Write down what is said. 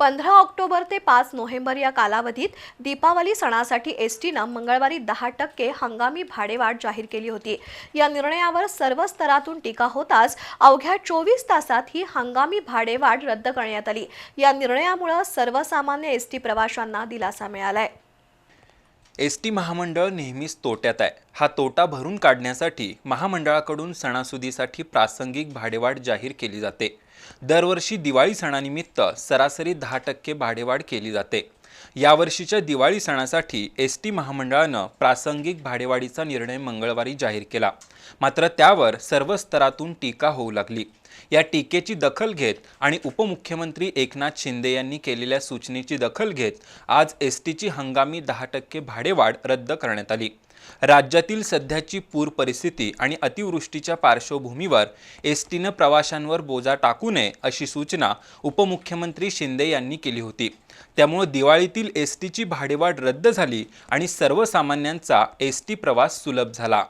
पंधरा ऑक्टोबर ते पाच नोव्हेंबर या कालावधीत दीपावली सणासाठी एस टीनं मंगळवारी दहा टक्के हंगामी भाडेवाढ जाहीर केली होती. या निर्णयावर सर्व स्तरातून टीका होताच अवघ्या चोवीस तासात ही हंगामी भाडेवाढ रद्द करण्यात आली. या निर्णयामुळे सर्वसामान्य एस टी प्रवाशांना दिलासा मिळालाय. एस टी महामंडळ नेहमीच तोट्यात आहे. हा तोटा भरून काढण्यासाठी महामंडळाकडून सणासुदीसाठी प्रासंगिक भाडेवाढ जाहीर केली जाते. दरवर्षी दिवाळी सणानिमित्त सरासरी दहा टक्के भाडेवाढ केली जाते. यावर्षीच्या दिवाळी सणासाठी एस टी महामंडळानं प्रासंगिक भाडेवाढीचा निर्णय मंगळवारी जाहीर केला. मात्र त्यावर सर्व स्तरातून टीका होऊ लागली. या टीकेची दखल घेत आणि उपमुख्यमंत्री एकनाथ शिंदे यांनी केलेल्या सूचनेची दखल घेत आज एस टीची हंगामी दहा टक्के भाडेवाढ रद्द करण्यात आली. राज्यातील सध्याची पूर परिस्थिती आणि अतिवृष्टीच्या पार्श्वभूमीवर एस टीनं प्रवाशांवर बोजा टाकू नये अशी सूचना उपमुख्यमंत्री शिंदे यांनी केली होती. त्यामुळे दिवाळीतील एस टीची भाडेवाढ रद्द झाली आणि सर्वसामान्यांचा एस टी प्रवास सुलभ झाला.